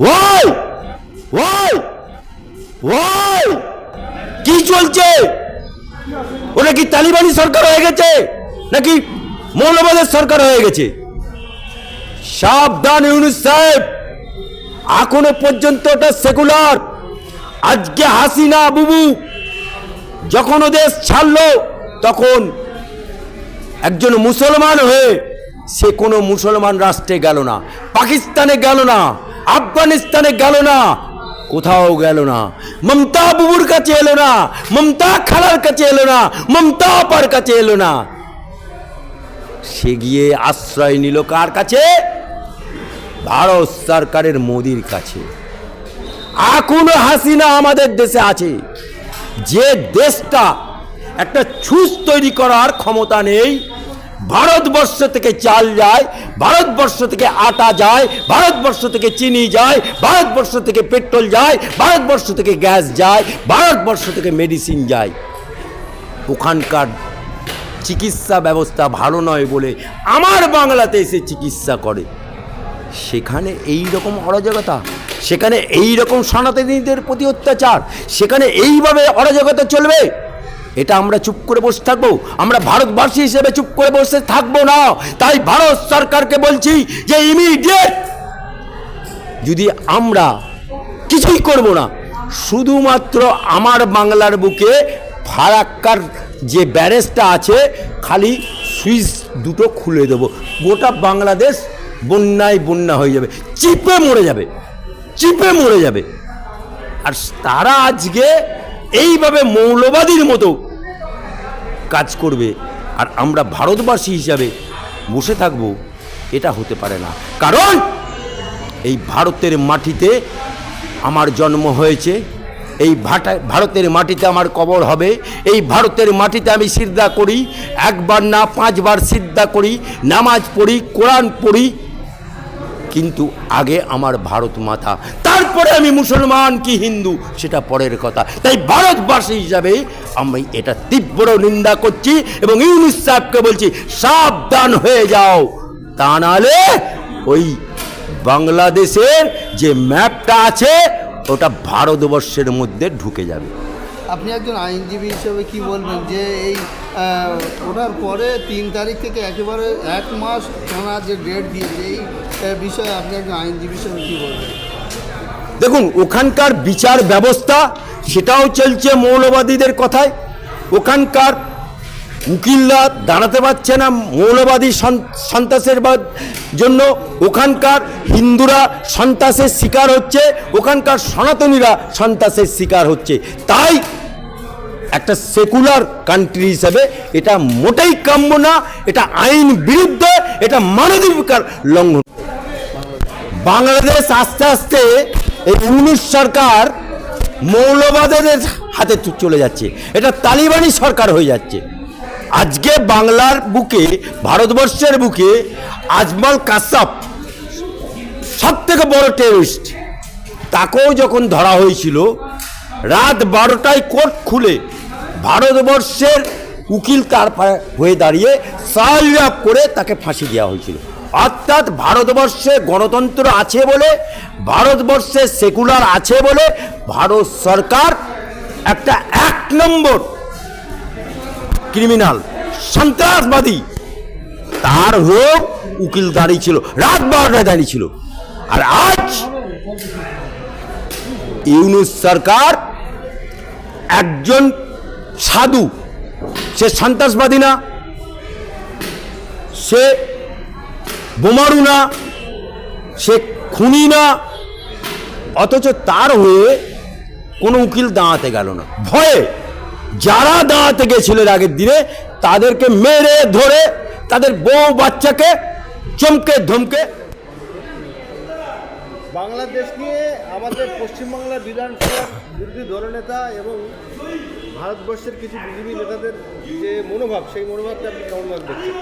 ওই ওই ওই কি চলছে? ওটা কি তালিবানি সরকার হয়ে গেছে? নাকি মৌলবাদের সরকার হয়ে গেছে? সাবধান, ইউনুস সাহেব। এখনও পর্যন্ত ওটা সেকুলার। আজকে হাসিনা বুবু যখন ও দেশ ছাড়লো, তখন একজন মুসলমান হয়ে সে কোনো মুসলমান রাষ্ট্রে গেল না, পাকিস্তানে গেল না। আফগানিস্তানে গেল না, কোথাও গেল না। মমতা বুবুর কাছে এলো না, মমতা খালার কাছে এলো না, মমতা আপার কাছে এলো না। সে গিয়ে আশ্রয় নিল কার কাছে? ভারত সরকারের মোদির কাছে। এখনও হাসিনা আমাদের দেশে আছে। যে দেশটা একটা ছুস তৈরি করার ক্ষমতা নেই ভারতবর্ষ থেকে চাল যায়, ভারতবর্ষ থেকে আটা যায়, ভারতবর্ষ থেকে চিনি যায়, ভারতবর্ষ থেকে পেট্রোল যায়, ভারতবর্ষ থেকে গ্যাস যায়, ভারতবর্ষ থেকে মেডিসিন যায়। ওখানকার চিকিৎসা ব্যবস্থা ভালো নয় বলে আমার বাংলাতে এসে চিকিৎসা করে। সেখানে এই রকম অরাজকতা, সেখানে এই রকম সনাতনীদের প্রতি অত্যাচার, সেখানে এইভাবে অরাজকতা চলবে। এটা আমরা চুপ করে বসে থাকব, আমরা ভারতবাসী হিসেবে চুপ করে বসে থাকব না। তাই ভারত সরকারকে বলছি যে ইমিডিয়েট যদি আমরা কিছুই করব না, শুধুমাত্র আমার বাংলার বুকে ফারাক্কার যে ব্যারেজটা আছে, খালি সুইচ দুটো খুলে দেবো। গোটা বাংলাদেশ বন্যায় বন্যা হয়ে যাবে, চিপে মরে যাবে, চিপে মরে যাবে। আর তারা আজকে এইভাবে মৌলবাদীর মতো কাজ করবে। আর আমরা ভারতবাসী হিসাবে বসে থাকব, এটা হতে পারে না। কারণ এই ভারতের মাটিতে আমার জন্ম হয়েছে, এই ভাটা, ভারতের মাটিতে আমার কবর হবে, এই ভারতের মাটিতে আমি সিদ্ধা করি, একবার না পাঁচবার সিদ্ধা করি, নামাজ পড়ি, কোরআন পড়ি কিন্তু আগে আমার ভারত মাতা, তারপরে আমি মুসলমান কি হিন্দু, সেটা পরের কথা। তাই ভারতবাসী হিসাবে আমি এটা তীব্র নিন্দা করছি এবং ইউনুস সাহেবকে বলছি, সাবধান হয়ে যাও। তা নাহলে ওই বাংলাদেশের যে ম্যাপটা আছে, ওটা ভারতবর্ষের মধ্যে ঢুকে যাবে। আপনি একজন আইনজীবী হিসেবে কি বলবেন যে এই ওঠার পরে তিন তারিখ থেকে একেবারে এক মাস টানা যে ডেট দিয়েছে, এই বিষয়ে আপনি একজন আইনজীবী হিসেবে কী বলবেন? দেখুন, ওখানকার বিচার ব্যবস্থা, সেটাও চলছে মৌলবাদীদের কথায়। ওখানকার উকিলরা দাঁড়াতে পারছে না মৌলবাদী সন্ত্রাসের জন্য। ওখানকার হিন্দুরা সন্ত্রাসের শিকার হচ্ছে, ওখানকার সনাতনীরা সন্ত্রাসের শিকার হচ্ছে। তাই একটা সেকুলার কান্ট্রি হিসাবে এটা মোটেই কাম্য না, এটা আইন বিরুদ্ধ, এটা মানবাধিকার লঙ্ঘন। বাংলাদেশ আস্তে আস্তে এই ইউনিশ সরকার মৌলবাদের হাতে চলে যাচ্ছে। এটা তালিবানি সরকার হয়ে যাচ্ছে। আজকে বাংলার বুকে, ভারতবর্ষের বুকে আজমল কাসাব সব থেকে বড় টেরিস্ট তাকেও যখন ধরা হয়েছিল, রাত বারোটায় কোর্ট খুলে ভারতবর্ষের উকিল তার হয়ে দাঁড়িয়ে সালরাপ করে তাকে ফাঁসি দেওয়া হয়েছিল। অর্থাৎ ভারতবর্ষে গণতন্ত্র আছে বলে, ভারতবর্ষে সেকুলার আছে বলে ভারত সরকার একটা এক নম্বর ক্রিমিনাল, সন্ত্রাসবাদী। তার হয়েও উকিল দাঁড়িয়ে ছিল রাত বারোটায় দাঁড়িয়ে ছিল। আর আজ ইউনুস সরকার একজন সাধু, সে সন্ত্রাসবাদী না, সে বোমারু না, সে খুনি না, অথচ তার হয়ে কোনো উকিল দাঁড়াতে গেল না। ভয়ে যারা দাঁড়াতে গেছিলেন আগের দিনে, তাদেরকে মেরে ধরে তাদের বউ বাচ্চাকে চমকে ধমকে বাংলাদেশ নিয়ে আমাদের পশ্চিমবাংলার বিধানসভার বিরোধী দলনেতা এবং ভারতবর্ষের কিছু বিজেপি নেতাদের যে মনোভাব, সেই মনোভাবটা আপনি কেমন দেখছেন?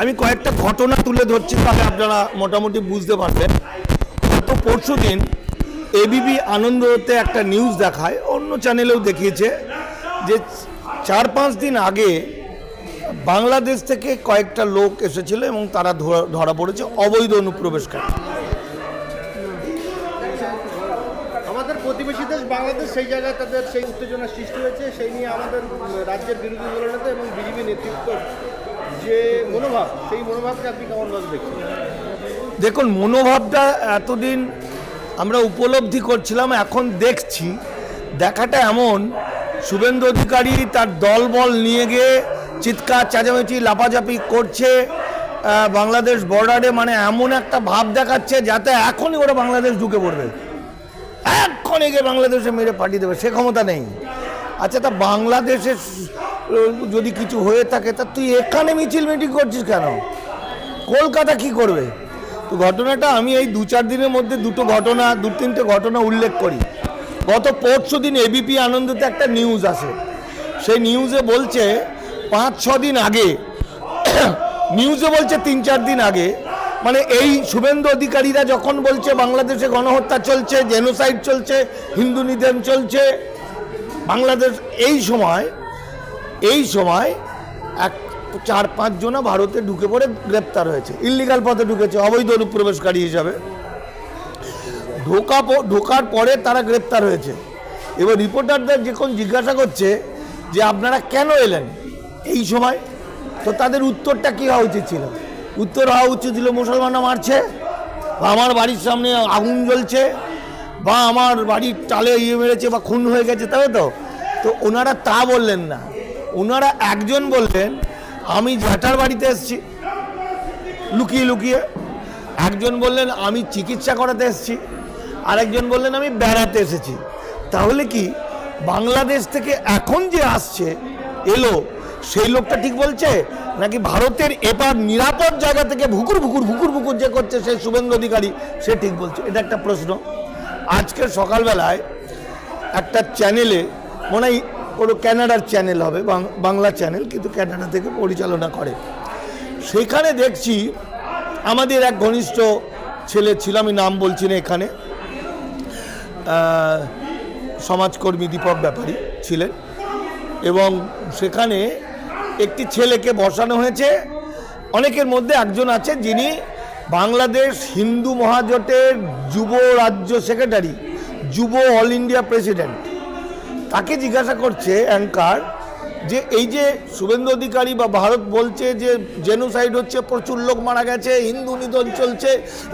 আমি কয়েকটা ঘটনা তুলে ধরছি তাহলে আপনারা মোটামুটি বুঝতে পারবেন। গত পরশু দিন এবিপি আনন্দতে একটা নিউজ দেখায়, অন্য চ্যানেলেও দেখিয়েছে, যে চার পাঁচ দিন আগে বাংলাদেশ থেকে কয়েকটা লোক এসেছিল এবং তারা ধরা পড়েছে অবৈধ অনুপ্রবেশকারী। বাংলাদেশ সেই জায়গায় তাদের সেই উত্তেজনা সৃষ্টি হয়েছে, সেই নিয়ে আমাদের রাজ্যের বিরোধী দলনেতা এবং বিজেপি নেতৃত্ব যে মনোভাব, সেই মনোভাবকে আপনি কেমনভাবে দেখছেন? দেখুন, মনোভাবটা এতদিন আমরা উপলব্ধি করছিলাম, এখন দেখছি। দেখাটা এমন, শুভেন্দু অধিকারী তার দলবল নিয়ে গিয়ে চিৎকার, চেঁচামেচি লাপাঝাপি করছে বাংলাদেশ বর্ডারে মানে এমন একটা ভাব দেখাচ্ছে যাতে এখনই ওরা বাংলাদেশ ঢুকে পড়বে। এক্ষণে গিয়ে বাংলাদেশে মেরে পাঠিয়ে দেবে? সে ক্ষমতা নেই। আচ্ছা তা বাংলাদেশে যদি কিছু হয়ে থাকে, তা তুই এখানে মিছিল মিটিং করছিস কেন? কলকাতা কি করবে? তো ঘটনাটা আমি এই দু চার দিনের মধ্যে দুটো ঘটনা, দু তিনটে ঘটনা উল্লেখ করি। গত পরশু দিন এবিপি আনন্দতে একটা নিউজ আসে। সেই নিউজে বলছে, পাঁচ, ছ দিন আগে নিউজে বলছে তিন, চার দিন আগে মানে এই শুভেন্দু অধিকারীরা যখন বলছে বাংলাদেশে গণহত্যা চলছে জেনোসাইড চলছে, হিন্দু নিধন চলছে, বাংলাদেশ এই সময় এই সময় এক চার পাঁচ জনা ভারতে ঢুকে পড়ে গ্রেপ্তার হয়েছে। ইল্লিগাল পথে ঢুকেছে, অবৈধ অনুপ্রবেশকারী হিসাবে। ঢোকা ঢোকার পরে তারা গ্রেপ্তার হয়েছে। এবার রিপোর্টারদের যখন জিজ্ঞাসা করছে যে আপনারা কেন এলেন এই সময়, তো তাদের উত্তরটা কী হওয়া উচিত ছিল? উত্তর হওয়া উচিত ছিল মুসলমানরা মারছে, বা আমার বাড়ির সামনে আগুন জ্বলছে, বা আমার বাড়ির টালে ইয়ে মেরেছে, বা খুন হয়ে গেছে তবে তো? তো ওনারা তা বললেন না। ওনারা একজন বললেন, আমি জ্যাঠার বাড়িতে এসেছি, লুকিয়ে লুকিয়ে। একজন বললেন, আমি চিকিৎসা করাতে এসেছি। আরেকজন বললেন, আমি বেড়াতে এসেছি। তাহলে কি বাংলাদেশ থেকে এখন যে আসছে, এলো, সেই লোকটা ঠিক বলছে? নাকি ভারতের এবার নিরাপদ জায়গা থেকে ভুকুর ভুকুর ভুকুর ভুকুর যে করছে সেই শুভেন্দু অধিকারী, সে ঠিক বলছে। এটা একটা প্রশ্ন। আজকের সকালবেলায় একটা চ্যানেলে, মনে হয় কোনো ক্যানাডার চ্যানেল হবে বাংলা চ্যানেল, কিন্তু ক্যানাডা থেকে পরিচালনা করে। সেখানে দেখছি আমাদের এক ঘনিষ্ঠ ছেলে, ছিল, আমি নাম বলছি না এখানে সমাজকর্মী দীপক ব্যাপারী ছিলেন। এবং সেখানে একটি ছেলেকে বসানো হয়েছে। অনেকের মধ্যে একজন আছে যিনি বাংলাদেশ হিন্দু মহাজোটের যুব রাজ্য সেক্রেটারি, যুব অল ইন্ডিয়া প্রেসিডেন্ট। তাকে জিজ্ঞাসা করছে অ্যাঙ্কার যে এই যে শুভেন্দু অধিকারী বা ভারত বলছে যে জেনোসাইড হচ্ছে, প্রচুর লোক মারা গেছে, হিন্দু নিধন চলছে,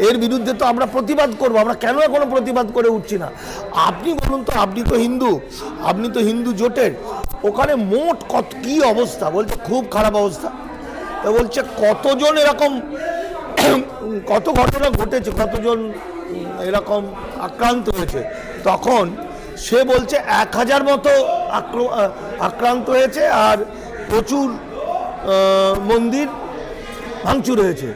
এর বিরুদ্ধে তো আমরা প্রতিবাদ করব। আমরা কেন এখনও প্রতিবাদ করে উঠছি না? আপনি বলুন তো, আপনি তো হিন্দু, আপনি তো হিন্দু জোটের, ওখানে মোট কত, কী অবস্থা? বলছে, খুব খারাপ অবস্থা। তো বলছে, কতজন এরকম, কত ঘটনা ঘটেছে, কতজন এরকম আক্রান্ত হয়েছে? তখন সে বলছে এক হাজার মতো আক্র- আক্রান্ত হয়েছে আর প্রচুর মন্দির ভাঙচুর হয়েছে।